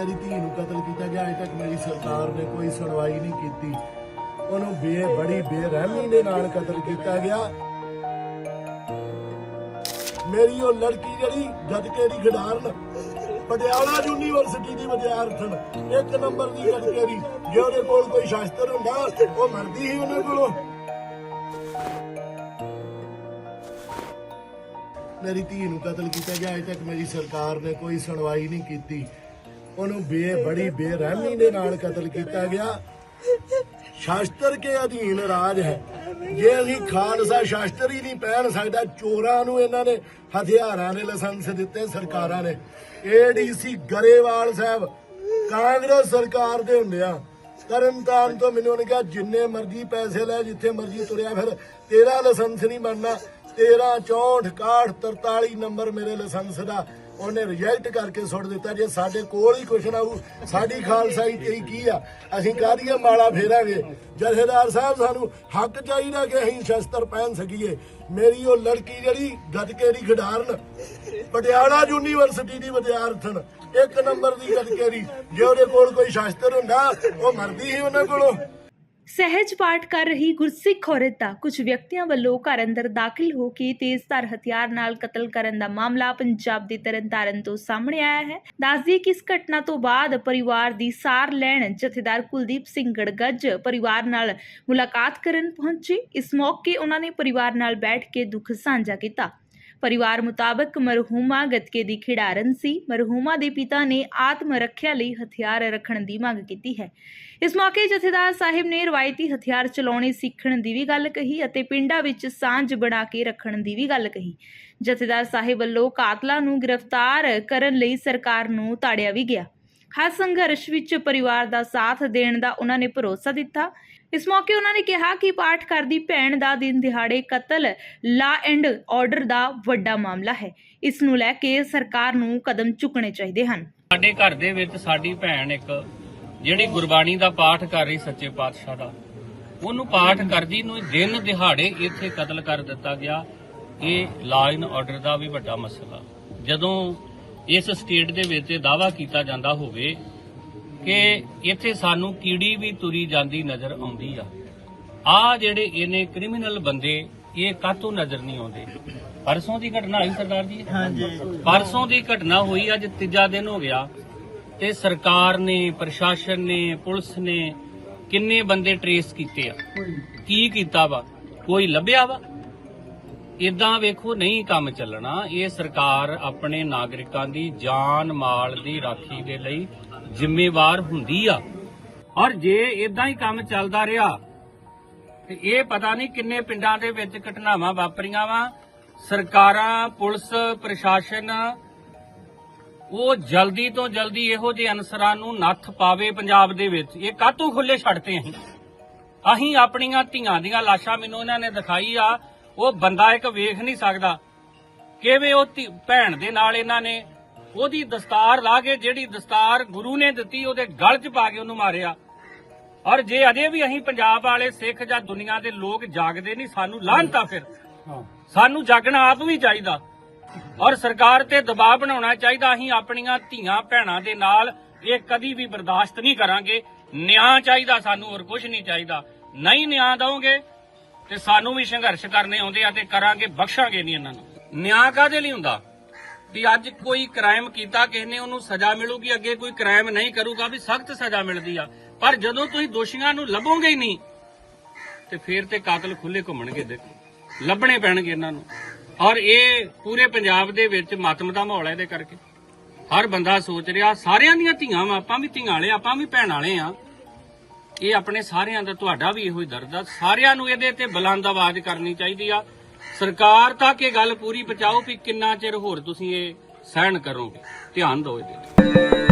ਮੇਰੀ ਧੀ ਨੂੰ ਕਤਲ ਕੀਤਾ ਗਿਆ, ਅਜੇ ਤੱਕ ਮੇਰੀ ਸਰਕਾਰ ਨੇ ਕੋਈ ਸੁਣਵਾਈ ਨਹੀਂ ਕੀਤੀ। ਉਹਨੂੰ ਬੇ, ਬੜੀ ਬੇਰਹਿਮੀ ਦੇ ਨਾਲ ਕਤਲ ਕੀਤਾ ਗਿਆ। ਮੇਰੀ ਉਹ ਲੜਕੀ ਜਿਹੜੀ ਗੱਤਕੇ ਦੀ ਖਿਡਾਰਨ, ਪਟਿਆਲਾ ਯੂਨੀਵਰਸਿਟੀ ਦੀ ਵਿਦਿਆਰਥਣ, ਇੱਕ ਨੰਬਰ ਦੀ ਗੱਤਕੇ ਦੀ, ਜੇ ਉਹਦੇ ਕੋਲ ਕੋਈ ਸ਼ਾਸਤਰ ਹੁੰਦਾ, ਉਹ ਮਰਦੀ ਹੀ ਉਹਨਾਂ ਕੋਲੋਂ। ਮੇਰੀ ਧੀ ਨੂੰ ਕਤਲ ਕੀਤਾ ਗਿਆ, ਅਜੇ ਤੱਕ ਮੇਰੀ ਸਰਕਾਰ ਨੇ ਕੋਈ ਸੁਣਵਾਈ ਨਹੀਂ ਕੀਤੀ। ਉਹਨੂੰ ਬੇ ਬੜੀ ਬੇਰਹਿਮੀ ਦੇ ਨਾਲ ਕਤਲ ਕੀਤਾ ਗਿਆ। ਸ਼ਾਸਤਰ ਕੇ ਅਧੀਨ ਰਾਜ ਹੈ। ਜੇ ਅਸੀਂ ਖਾਲਸਾ ਸ਼ਾਸਤਰ ਹੀ ਨਹੀਂ ਪਹਿਨ ਸਕਦਾ, ਚੋਰਾਂ ਨੂੰ ਇਹਨਾਂ ਨੇ ਹਥਿਆਰਾਂ ਦੇ ਲਾਇਸੈਂਸ ਦਿੱਤੇ, ਸਰਕਾਰਾਂ ਨੇ। ਏਡੀਸੀ ਗਰੇਵਾਲ ਸਾਹਿਬ, ਕਾਂਗਰਸ ਸਰਕਾਰ ਦੇ ਹੁੰਦੇ ਹੁੰਦਿਆਂ ਤਰਨਤਾਰਨ ਤੋਂ ਮੈਨੂੰ ਉਹਨੇ ਕਿਹਾ, ਜਿੰਨੇ ਮਰਜ਼ੀ ਪੈਸੇ ਲੈ, ਜਿੱਥੇ ਮਰਜ਼ੀ ਤੁਰਿਆ ਫਿਰ, ਤੇਰਾ ਲਾਇਸੈਂਸ ਨਹੀਂ ਬਣਨਾ। 13 64 61 43 ਨੰਬਰ ਮੇਰੇ ਲਾਇਸੈਂਸ ਦਾ। ਉਹਨੇ ਰਿਜੈਕਟ ਕਰਕੇ ਸੁੱਟ ਦਿੱਤਾ, ਜੇ ਸਾਡੇ ਕੋਲ ਹੀ ਕੁਛ ਨਾ ਹੋਊ, ਸਾਡੀ ਖਾਲਸਾਈ ਤੇ ਕੀ ਆ? ਅਸੀਂ ਕਾਹਦੀਆਂ ਮਾਲਾ ਫੇਰਾਂਗੇ? ਜਥੇਦਾਰ ਸਾਹਿਬ, ਸਾਨੂੰ ਹੱਕ ਚਾਹੀਦਾ ਕਿ ਅਸੀਂ ਸ਼ਸਤਰ ਪਹਿਨ ਸਕੀਏ। ਮੇਰੀ ਉਹ ਲੜਕੀ ਜਿਹੜੀ ਗੱਤਕੇ ਦੀ ਖਿਡਾਰਨ, ਪਟਿਆਲਾ ਯੂਨੀਵਰਸਿਟੀ ਦੀ ਵਿਦਿਆਰਥਣ, ਇੱਕ ਨੰਬਰ ਦੀ ਗੱਤਕੇ ਦੀ, ਜੇ ਉਹਦੇ ਕੋਲ ਕੋਈ ਸ਼ਸਤਰ ਹੁੰਦਾ, ਉਹ ਮਰਦੀ ਸੀ ਉਹਨਾਂ ਕੋਲੋਂ। ਸਹਿਜ ਪਾਠ ਕਰ ਰਹੀ ਗੁਰਸਿੱਖ ਔਰਤ ਦਾ। ਕੁਝ ਵਿਅਕਤੀਆਂ ਵੱਲੋਂ ਘਰ ਅੰਦਰ ਦਾਖਲ ਹੋ ਕੇ ਤੇਜ਼ਧਾਰ ਹਥਿਆਰ ਨਾਲ ਕਤਲ ਕਰਨ ਦਾ ਮਾਮਲਾ ਪੰਜਾਬ ਦੇ ਤਰਨਤਾਰਨ ਤੋਂ ਸਾਹਮਣੇ ਆਇਆ ਹੈ। ਦੱਸਦੀ ਕਿ ਇਸ ਘਟਨਾ ਤੋਂ ਬਾਅਦ ਪਰਿਵਾਰ ਦੀ ਸਾਰ ਲੈਣ ਜਥੇਦਾਰ ਕੁਲਦੀਪ ਸਿੰਘ ਗੜਗੱਜ ਪਰਿਵਾਰ ਨਾਲ ਮੁਲਾਕਾਤ ਕਰਨ ਪਹੁੰਚੇ। ਇਸ ਮੌਕੇ ਉਹਨਾਂ ਨੇ ਪਰਿਵਾਰ ਨਾਲ ਬੈਠ ਕੇ ਦੁੱਖ ਸਾਂਝਾ ਕੀਤਾ। ਪਰਿਵਾਰ ਮੁਤਾਬਕ ਮਰਹੂਮਾ ਗੱਤਕੇ ਦੀ ਖਿਡਾਰਨ ਸੀ। ਮਰਹੂਮਾ ਦੇ ਪਿਤਾ ਨੇ ਆਤਮ ਰੱਖਿਆ ਲਈ ਹਥਿਆਰ ਰੱਖਣ ਦੀ ਮੰਗ ਕੀਤੀ ਹੈ। ਇਸ ਮੌਕੇ ਜਥੇਦਾਰ ਸਾਹਿਬ ਨੇ ਰਵਾਇਤੀ ਹਥਿਆਰ ਚਲਾਉਣੇ ਸਿੱਖਣ ਦੀ ਵੀ ਗੱਲ ਕਹੀ ਅਤੇ ਪਿੰਡਾਂ ਵਿੱਚ ਸਾਂਝ ਬਣਾ ਕੇ ਰੱਖਣ ਦੀ ਵੀ ਗੱਲ ਕਹੀ। ਜਥੇਦਾਰ ਸਾਹਿਬ ਵੱਲੋਂ ਕਾਤਲਾਂ ਨੂੰ ਗ੍ਰਿਫਤਾਰ ਕਰਨ ਲਈ ਸਰਕਾਰ ਨੂੰ ਤਾੜਿਆ ਵੀ ਗਿਆ। ਹਰ ਸੰਘਰਸ਼ ਵਿੱਚ ਪਰਿਵਾਰ ਦਾ ਸਾਥ ਦੇਣ ਦਾ ਉਹਨਾਂ ਨੇ ਭਰੋਸਾ ਦਿੱਤਾ। ਇਸ ਮੌਕੇ ਉਹਨਾਂ ਨੇ ਕਿਹਾ ਕਿ ਪਾਠ ਕਰਦੀ ਭੈਣ ਦਾ ਦਿਨ ਦਿਹਾੜੇ ਕਤਲ, ਲਾ ਐਂਡ ਆਰਡਰ ਦਾ ਵੱਡਾ ਮਾਮਲਾ ਹੈ। ਇਸ ਨੂੰ ਲੈ ਕੇ ਸਰਕਾਰ ਨੂੰ ਕਦਮ ਚੁੱਕਣੇ ਚਾਹੀਦੇ ਹਨ। ਸਾਡੇ ਘਰ ਦੇ ਵਿੱਚ ਸਾਡੀ ਭੈਣ ਇੱਕ ਜਿਹੜੀ ਗੁਰਬਾਣੀ ਦਾ ਪਾਠ ਕਰ ਰਹੀ ਸੱਚੇ ਪਾਤਸ਼ਾਹ ਦਾ, ਉਹਨੂੰ ਪਾਠ ਕਰਦੀ ਨੂੰ ਦਿਨ ਦਿਹਾੜੇ ਇੱਥੇ ਕਤਲ ਕਰ ਦਿੱਤਾ ਗਿਆ। ਇਹ ਲਾ ਐਂਡ ਆਰਡਰ ਦਾ ਵੀ ਵੱਡਾ ਮਸਲਾ। ਜਦੋਂ ਇਸ ਸਟੇਟ ਦੇ ਵਿੱਚ ਦਾਵਾ ਕੀਤਾ ਜਾਂਦਾ ਹੋਵੇ ਕਿ ਇੱਥੇ ਸਾਨੂੰ ਕੀੜੀ ਵੀ ਤੁਰੀ ਜਾਂਦੀ ਨਜ਼ਰ ਆਉਂਦੀ ਆ। ਆ ਜਿਹੜੇ ਇਹਨੇ ਕ੍ਰਿਮੀਨਲ ਬੰਦੇ ਇਹ ਕਾਤੋਂ ਨਜ਼ਰ ਨਹੀਂ ਆਉਂਦੇ? ਪਰਸੋਂ ਦੀ ਘਟਨਾ ਹੋਈ ਸਰਦਾਰ ਜੀ ਹਾਂਜੀ। ਪਰਸੋਂ ਦੀ ਘਟਨਾ ਹੋਈ ਅੱਜ ਤੀਜਾ ਦਿਨ ਹੋ ਗਿਆ ਤੇ ਸਰਕਾਰ ਨੇ ਪ੍ਰਸ਼ਾਸਨ ਨੇ ਪੁਲਿਸ ਨੇ ਕਿੰਨੇ ਬੰਦੇ ਟਰੇਸ ਕੀਤੇ ਆ? ਕੀ ਕੀਤਾ ਵਾ? ਕੋਈ ਲੱਭਿਆ ਵਾ? ਇਦਾਂ ਵੇਖੋ ਨਹੀਂ ਕੰਮ ਚੱਲਣਾ। ਇਹ ਸਰਕਾਰ ਆਪਣੇ ਨਾਗਰਿਕਾਂ ਦੀ ਜਾਨ ਮਾਲ ਦੀ ਰਾਖੀ ਦੇ ਲਈ ਜ਼ਿੰਮੇਵਾਰ ਹੁੰਦੀ ਆ। ਔਰ ਜੇ ਇਦਾਂ ਹੀ ਕੰਮ ਚੱਲਦਾ ਰਿਹਾ, ਤੇ ਇਹ ਪਤਾ ਨਹੀਂ ਕਿੰਨੇ ਪਿੰਡਾਂ ਦੇ ਵਿੱਚ ਘਟਨਾਵਾਂ ਵਾਪਰੀਆਂ ਵਾ। ਸਰਕਾਰਾਂ, ਪੁਲਿਸ, ਪ੍ਰਸ਼ਾਸਨ, ਉਹ ਜਲਦੀ ਤੋਂ ਜਲਦੀ ਇਹੋ ਜਿਹੇ ਅਨਸਰਾਂ ਨੂੰ ਨੱਥ ਪਾਵੇ ਪੰਜਾਬ ਦੇ ਵਿੱਚ। ਇਹ ਕਾਹਤੋਂ ਖੁੱਲੇ ਛੱਡਤੇ ਅਸੀਂ ਅਸੀਂ ਆਪਣੀਆਂ ਧੀਆਂ ਦੀਆਂ ਲਾਸ਼ਾਂ ਮੈਨੂੰ ਇਹਨਾਂ ਨੇ ਦਿਖਾਈ ਆ। ਉਹ ਬੰਦਾ ਇੱਕ ਵੇਖ ਨਹੀਂ ਸਕਦਾ। ਕਿਵੇਂ ਉਹ ਭੈਣ ਦੇ ਨਾਲ ਇਹਨਾਂ ਨੇ ਉਹਦੀ ਦਸਤਾਰ ਲਾ ਕੇ ਜਿਹੜੀ ਦਸਤਾਰ ਗੁਰੂ ਨੇ ਦਿੱਤੀ ਉਹਦੇ ਗਲ 'ਚ ਪਾ ਕੇ ਉਹਨੂੰ ਮਾਰਿਆ। ਔਰ ਜੇ ਅਜੇ ਵੀ ਅਸੀਂ ਪੰਜਾਬ ਵਾਲੇ ਸਿੱਖ ਜਾਂ ਦੁਨੀਆ ਦੇ ਲੋਕ ਜਾਗਦੇ ਨਹੀਂ ਸਾਨੂੰ ਲਾਹਨਤਾ ਫਿਰ। ਸਾਨੂੰ ਜਾਗਣਾ ਆਪ ਵੀ ਚਾਹੀਦਾ। ਔਰ ਸਰਕਾਰ ਤੇ ਦਬਾਅ ਬਣਾਉਣਾ ਚਾਹੀਦਾ। ਅਸੀਂ ਆਪਣੀਆਂ ਧੀਆਂ ਭੈਣਾਂ ਦੇ ਨਾਲ ਇਹ ਕਦੀ ਵੀ ਬਰਦਾਸ਼ਤ ਨਹੀਂ ਕਰਾਂਗੇ। ਨਿਆਂ ਚਾਹੀਦਾ ਸਾਨੂੰ ਹੋਰ ਕੁਝ ਨਹੀਂ ਚਾਹੀਦਾ। ਨਹੀਂ ਨਿਆਂ ਦਵੋਗੇ ਤੇ ਸਾਨੂੰ ਵੀ ਸੰਘਰਸ਼ ਕਰਨੇ ਆਉਂਦੇ ਆ ਤੇ ਕਰਾਂਗੇ, ਬਖਸ਼ਾਂਗੇ ਨਹੀਂ ਇਹਨਾਂ ਨੂੰ। ਨਿਆਂ ਕਾਦੇ ਲਈ ਹੁੰਦਾ? ਵੀ ਅੱਜ ਕੋਈ ਕ੍ਰਾਈਮ ਕੀਤਾ, ਕਿਸੇ ਨੇ ਉਹਨੂੰ ਸਜ਼ਾ ਮਿਲੂਗੀ, ਅੱਗੇ ਕੋਈ ਕ੍ਰਾਈਮ ਨਹੀਂ ਕਰੂਗਾ, ਵੀ ਸਖਤ ਸਜ਼ਾ ਮਿਲਦੀ ਆ। ਪਰ ਜਦੋਂ ਤੁਸੀਂ ਦੋਸ਼ੀਆਂ ਨੂੰ ਲੱਭੋਗੇ ਹੀ ਨਹੀਂ, ਤੇ ਫੇਰ ਤੇ ਕਾਤਲ ਖੁੱਲੇ ਘੁੰਮਣਗੇ, ਦੇਖੋ। ਲੱਭਣੇ ਪੈਣਗੇ ਇਹਨਾਂ ਨੂੰ। ਔਰ ਇਹ ਪੂਰੇ ਪੰਜਾਬ ਦੇ ਵਿੱਚ ਮਾਤਮ ਦਾ ਮਾਹੌਲ ਹੈ ਇਹਦੇ ਕਰਕੇ। ਹਰ ਬੰਦਾ ਸੋਚ ਰਿਹਾ, ਸਾਰਿਆਂ ਦੀਆਂ ਧੀਆਂ ਵਾ, ਆਪਾਂ ਵੀ ਧੀਆਂ ਵਾਲੇ ਆਪਾਂ ਵੀ ਭੈਣ ਵਾਲੇ ਆ। ਇਹ ਆਪਣੇ ਸਾਰਿਆਂ ਦਾ ਤੁਹਾਡਾ ਵੀ ਇਹੋ ਹੀ ਦਰਦ ਆ। ਸਾਰਿਆਂ ਨੂੰ ਇਹਦੇ ਤੇ ਬੁਲੰਦ ਆਵਾਜ਼ ਕਰਨੀ ਚਾਹੀਦੀ ਆ। ਸਰਕਾਰ ਤੱਕ ਇਹ ਗੱਲ ਪੂਰੀ ਪਹੁੰਚਾਓ ਵੀ ਕਿੰਨਾ ਚਿਰ ਹੋਰ ਤੁਸੀਂ ਇਹ ਸਹਿਣ ਕਰੋਗੇ। ਧਿਆਨ ਦਿਓ ਇਹਦੇ ਤੇ।